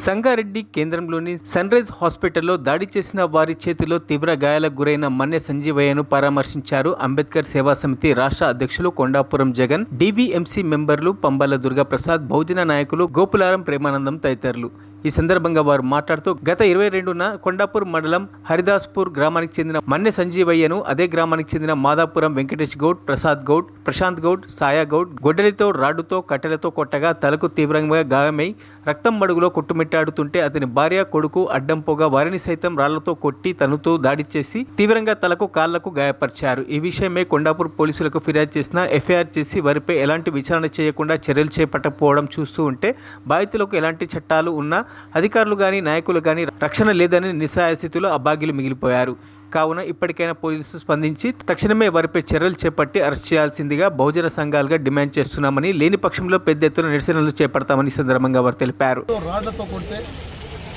సంగారెడ్డి కేంద్రంలోని sun rise హాస్పిటల్లో దాడి చేసిన వారి చేతిలో తీవ్ర గాయాలకు గురైన మన్నె సంజీవయ్యను పరామర్శించారు అంబేద్కర్ సేవా సమితి రాష్ట్ర అధ్యక్షులు కొండాపురం జగన్ డీవీఎంసీ మెంబర్లు పంబల దుర్గాప్రసాద్ బహుజన నాయకులు గోపులారం ప్రేమానందం తదితరులు. ఈ సందర్భంగా వారు మాట్లాడుతూ గత ఇరవై రెండున కొండాపూర్ మండలం హరిదాస్పూర్ గ్రామానికి చెందిన మన్నె సంజీవయ్యను అదే గ్రామానికి చెందిన మాదాపురం వెంకటేష్ గౌడ్ ప్రసాద్ గౌడ్ ప్రశాంత్ గౌడ్ సాయా గౌడ్ గొడ్డలితో రాడ్డుతో కట్టెలతో కొట్టగా తలకు తీవ్రంగా గాయమై రక్తం మడుగులో కొట్టుమిట్టాడుతుంటే అతని భార్య కొడుకు అడ్డం పోగా వారిని సైతం రాళ్ళతో కొట్టి తనతో దాడి చేసి తీవ్రంగా తలకు కాళ్ళకు గాయపరిచారు. ఈ విషయమే కొండాపూర్ పోలీసులకు ఫిర్యాదు చేసిన ఎఫ్ఐఆర్ చేసి వారిపై ఎలాంటి విచారణ చేయకుండా చర్యలు చేపట్టకపోవడం చూస్తూ ఉంటే బాధితులకు ఎలాంటి చట్టాలు ఉన్నా అధికారులు కానీ నాయకులు కానీ రక్షణ లేదని నిస్సాయస్థితిలో స్థితిలో మిగిలిపోయారు. కావున ఇప్పటికైనా పోలీసులు స్పందించి తక్షణమే వారిపై చర్యలు చేపట్టి అరెస్ట్ చేయాల్సిందిగా బహుజన సంఘాలుగా డిమాండ్ చేస్తున్నామని లేని పక్షంలో పెద్ద ఎత్తున నిరసనలు చేపడతామని సందర్భంగా వారు తెలిపారు. రాళ్ళతో కొడితే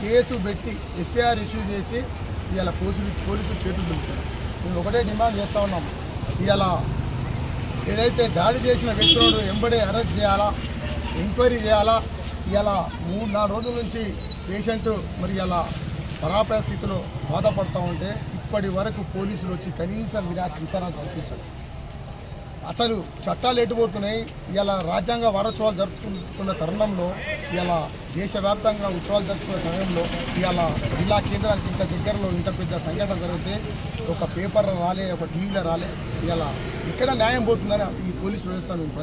కేసు పెట్టి ఎఫ్ఐఆర్ ఇష్యూ చేసి ఇలా పోలీసులు పోలీసులు చేతులు దులుపుతారు. మేము ఒకటే డిమాండ్ చేస్తూ ఉన్నాం ఇలా ఏదైతే దాడి చేసిన వ్యక్తులను ఎంబడే అరెస్ట్ చేయాలా ఎంక్వైరీ చేయాలా ఇలా మూడు నాలుగు రోజుల నుంచి పేషెంట్ మరి ఇలా పరాపయ స్థితిలో బాధపడుతూ ఉంటే ఇప్పటి వరకు పోలీసులు వచ్చి కనీసం విరా విచారణ జరిపించారు. అసలు చట్టాలు ఎటుపోతున్నాయి? ఇలా రాజ్యాంగ వారోత్సవాలు జరుపుకుంటున్న తరుణంలో ఇలా దేశవ్యాప్తంగా ఉత్సవాలు జరుపుకున్న సమయంలో ఇలా జిల్లా కేంద్రానికి ఇంత దగ్గరలో ఇంత పెద్ద సంఘటన జరిగితే ఒక పేపర్ రాలే ఒక టీవీలో రాలే. ఇలా ఎక్కడ న్యాయం పోతుందని ఈ పోలీసు వ్యవస్థ మేము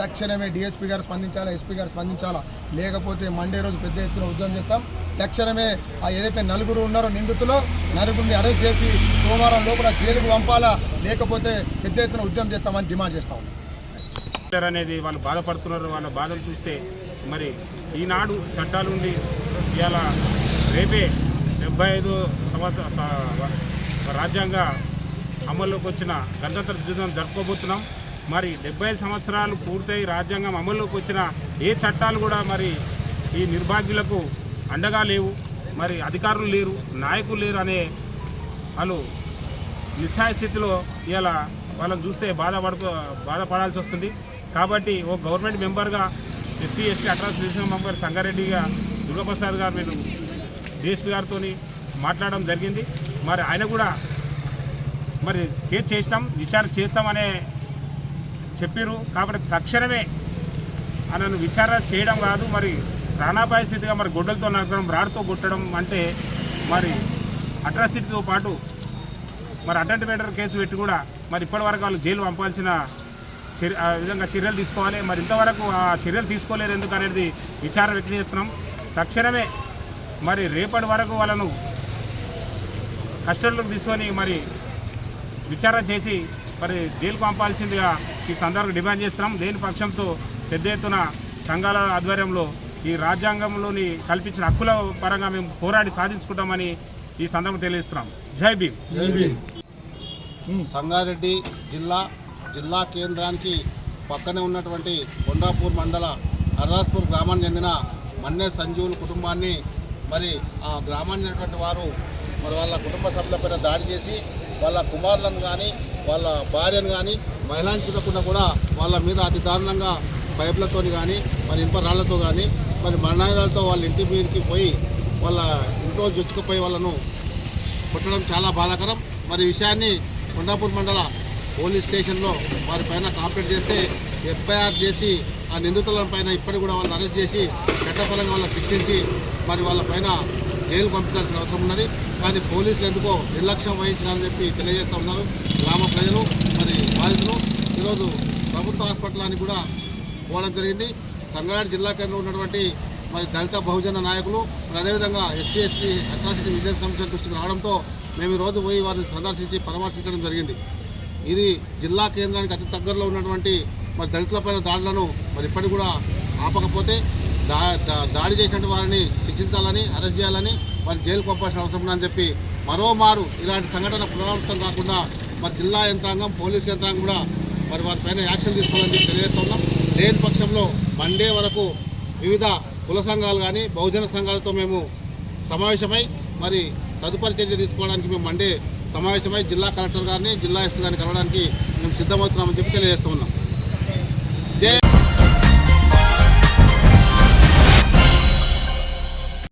తక్షణమే డిఎస్పీ గారు స్పందించాలా ఎస్పీ గారు స్పందించాలా? లేకపోతే మండే రోజు పెద్ద ఎత్తున ఉద్యమం చేస్తాం. తక్షణమే ఆ ఏదైతే నలుగురు ఉన్నారో నిందితులు నలుగురిని అరెస్ట్ చేసి సోమవారం లోపల జైలుకు పంపాలా? లేకపోతే పెద్ద ఎత్తున ఉద్యమం చేస్తామని డిమాండ్ చేస్తాం అనేది వాళ్ళు బాధపడుతున్నారు వాళ్ళ బాధలు చూస్తే మరి ఈనాడు చట్టాలు ఉండి ఇవాళ రేపే డెబ్బై ఐదు సంవత్సర రాజ్యాంగ అమల్లోకి వచ్చిన గణతంత్ర దినం జరుపుకోబోతున్నాం. మరి డెబ్బై సంవత్సరాలు పూర్తయి రాజ్యాంగం అమల్లోకి వచ్చిన ఏ చట్టాలు కూడా మరి ఈ నిర్భాగ్యులకు అండగా లేవు. మరి అధికారులు లేరు నాయకులు లేరు అనే వాళ్ళు నిస్సహాయ స్థితిలో ఇలా వాళ్ళని చూస్తే బాధపడుతూ బాధపడాల్సి వస్తుంది. కాబట్టి ఓ గవర్నమెంట్ మెంబర్గా SC ST atrocities division member సంగారెడ్డిగా Durgaprasad గారు నేను డిఎస్పీ గారితో మాట్లాడడం జరిగింది. మరి ఆయన కూడా మరి కేసు చేసినాం విచారణ చేస్తామనే చెప్పారు కాబట్టి తక్షణమే ఆయనను విచారణ చేయడం కాదు మరి ప్రాణాపాయ స్థితిగా మరి గొడ్డలతో నరకడం రాడ్తో కొట్టడం అంటే మరి అట్రాసిటీతో పాటు మరి అటెంట్ మేటర్ కేసు పెట్టి కూడా మరి ఇప్పటివరకు వాళ్ళు జైలు పంపాల్సిన చర్య ఆ విధంగా చర్యలు తీసుకోవాలి. మరి ఇంతవరకు ఆ చర్యలు తీసుకోలేరు ఎందుకు అనేది విచారణ వ్యక్తం చేస్తున్నాం. తక్షణమే మరి రేపటి వరకు వాళ్ళను కస్టడీలోకి తీసుకొని మరి విచారణ చేసి మరి జైలుకు పంపాల్సిందిగా ఈ సందర్భంగా డిమాండ్ చేస్తున్నాం. లేని పక్షంతో పెద్ద ఎత్తున సంఘాల ఆధ్వర్యంలో ఈ రాజ్యాంగంలోని కల్పించిన హక్కుల పరంగా మేము పోరాడి సాధించుకుంటామని ఈ సందర్భంగా తెలియజేస్తున్నాం. జై భీమ్. సంగారెడ్డి జిల్లా జిల్లా కేంద్రానికి పక్కనే ఉన్నటువంటి కొండాపూర్ మండల హర్దాస్పూర్ గ్రామానికి చెందిన మన్నే సంజీవుల కుటుంబాన్ని మరి ఆ గ్రామానికి చెందినటువంటి వారు మరి వాళ్ళ కుటుంబ సభ్యులపైన దాడి చేసి వాళ్ళ కుమారులను కానీ వాళ్ళ భార్యను కానీ మహిళాంచకుండా చూడకుండా కూడా వాళ్ళ మీద అతి దారుణంగా పైపులతో కానీ మరి ఇనుప రాళ్ళతో కానీ మరి మరణాయుధాలతో వాళ్ళ ఇంటి మీదకి పోయి వాళ్ళ ఇంట్లో చొచ్చుకుపోయి వాళ్ళను కొట్టడం చాలా బాధాకరం. మరి విషయాన్ని కొండాపూర్ మండల పోలీస్ స్టేషన్లో వారి పైన కాంప్లైంట్ చేస్తే ఎఫ్ఐఆర్ చేసి ఆ నిందితుల పైన ఇప్పటికి కూడా వాళ్ళని అరెస్ట్ చేసి చట్టపరంగా వాళ్ళని శిక్షించి మరి వాళ్ళ పైన జైలు పంపించాల్సిన అవసరం ఉన్నది. కానీ పోలీసులు ఎందుకో నిర్లక్ష్యం వహించాలని చెప్పి తెలియజేస్తూ ఉన్నారు. గ్రామ ప్రజలు మరి బాధితులు. ఈరోజు ప్రభుత్వ హాస్పిటల్ని కూడా పోవడం జరిగింది. సంగారెడ్డి జిల్లా కేంద్రంలో ఉన్నటువంటి మరి దళిత బహుజన నాయకులు మరి అదేవిధంగా SC ST atrocity vigilance commission దృష్టికి రావడంతో మేము ఈరోజు రోజు పోయి వారిని సందర్శించి పరామర్శించడం జరిగింది. ఇది జిల్లా కేంద్రానికి అతి దగ్గరలో ఉన్నటువంటి మరి దళితులపైన దాడులను మరి ఇప్పటికి కూడా ఆపకపోతే దాడి చేసినటువంటి వారిని శిక్షించాలని అరెస్ట్ చేయాలని మరి జైలు పంపాల్సిన అవసరం ఉందని చెప్పి మరోమారు ఇలాంటి సంఘటన పునరావృతం కాకుండా మరి జిల్లా యంత్రాంగం పోలీస్ యంత్రాంగం కూడా మరి వారిపైన యాక్షన్ తీసుకోవాలని చెప్పి తెలియజేస్తున్నాం లేని పక్షంలో మండే వరకు వివిధ కుల సంఘాలు కానీ బహుజన సంఘాలతో మేము సమావేశమై మరి తదుపరి చర్య తీసుకోవడానికి మేము మండే సమావేశమై జిల్లా కలెక్టర్ గారిని జిల్లా ఎస్పీ గారిని కలవడానికి మేము సిద్ధమవుతున్నామని చెప్పి తెలియజేస్తూ ఉన్నాం.